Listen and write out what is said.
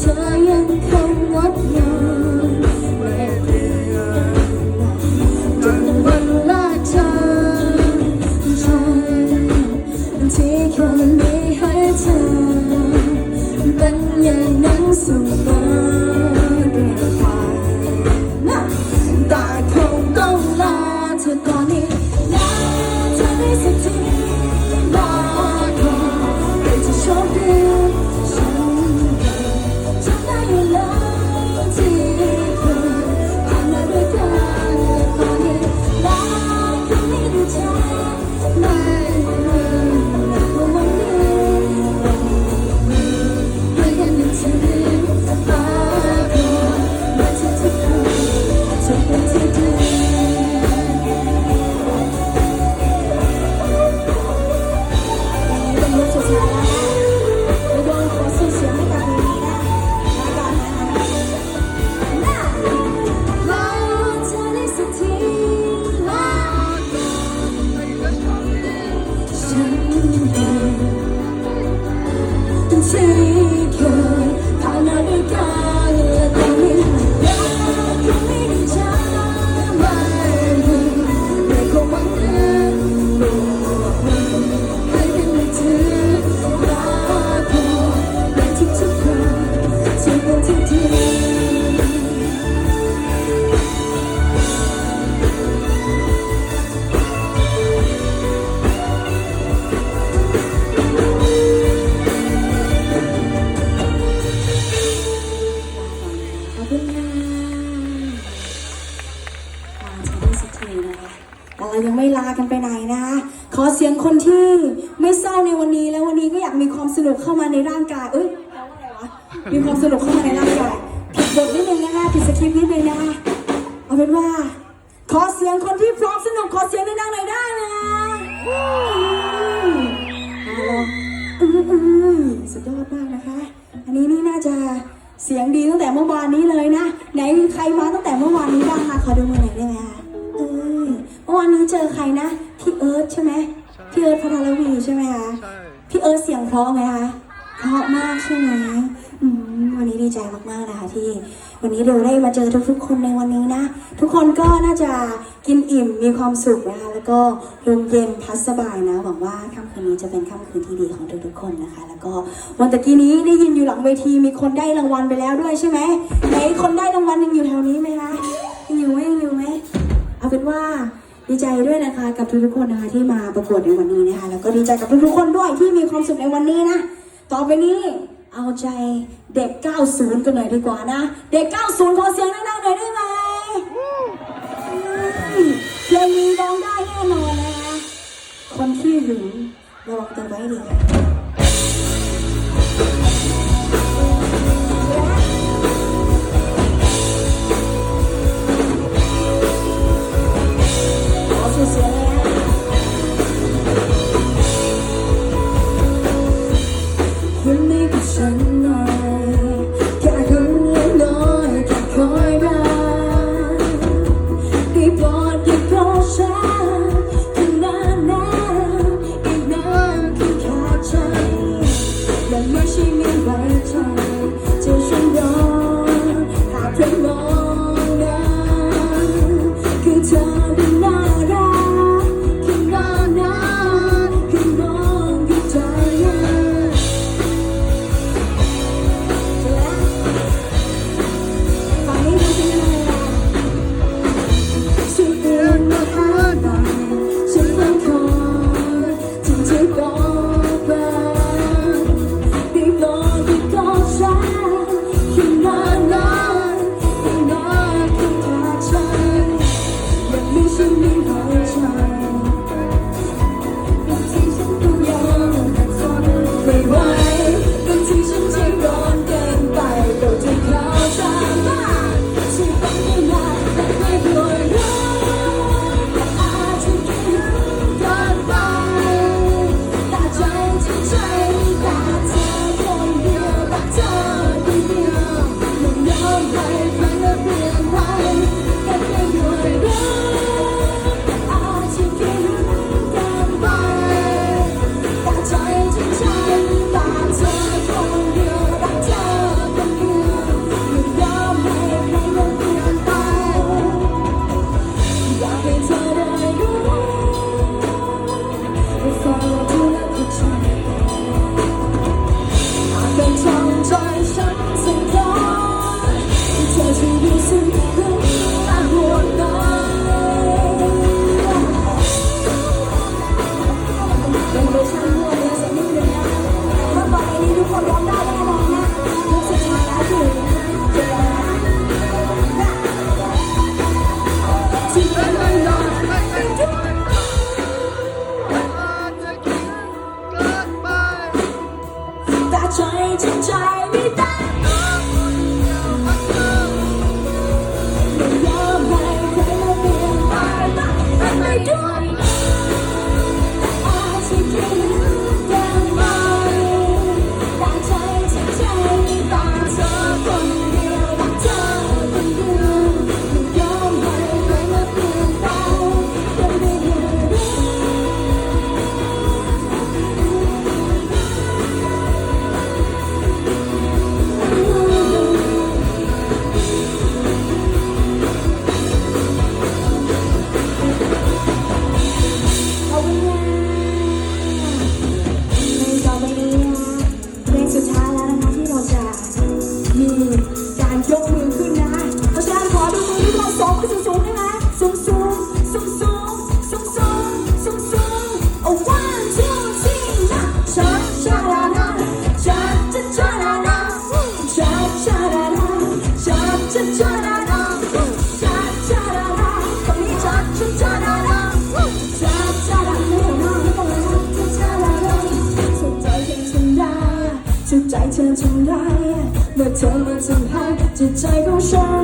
เธอยังคงงดงาม เอาเป็นว่า ขอเสียงคนที่พร้อมสนุกขอเสียงดังๆหน่อยได้ไหมคะอืมเอาล่ะอืมอืมสุดยอดมากนะคะ อันนี้นี่น่าจะเสียงดีตั้งแต่เมื่อวานนี้เลยนะ ไหนใครมาตั้งแต่เมื่อวานนี้บ้างคะขอดูมือหน่อยได้ไหมคะเออเมื่อวานนี้เจอใครนะพี่เอิร์ธใช่ไหมพี่เอิร์ธพัทรวีใช่ไหมคะใช่พี่เอิร์ธเสียงเพราะไหมคะเพราะมากใช่ไหมอืมวันนี้ดีใจมากๆนะคะที่ วันนี้เราได้มาเจอทุกๆคนในวันนี้นะ ทุกคนก็น่าจะกินอิ่มมีความสุขนะคะ แล้วก็ลมเย็นพัดสบายนะหวังว่าค่ำคืนนี้จะเป็นค่ำคืนที่ดีของทุกๆคนนะคะ แล้วก็วันตะกี้นี้ได้ยินอยู่หลังเวทีมีคนได้รางวัลไปแล้วด้วยใช่ไหมไหนคนได้รางวัลยังอยู่แถวนี้ไหมคะยังอยู่ไหมยังอยู่ไหมเอาเป็นว่าดีใจด้วยนะคะกับทุกๆคนนะคะที่มาประกวดในวันนี้นะคะแล้วก็ดีใจกับทุกๆคนด้วยที่มีความสุขในวันนี้นะต่อไปนี้ เอาใจเด็ก 90 กันหน่อยดีกว่านะ เด็ก 90 ขอเสียงดังๆหน่อยได้ไหมเพลงนี้ร้องได้แน่นอนนะคะคนที่หึงระวังตัวไว้ดี the mercy member. 会轻拽你的。 ใจเธอทำไร้เมื่อเธอมาทำให้จิตใจของฉัน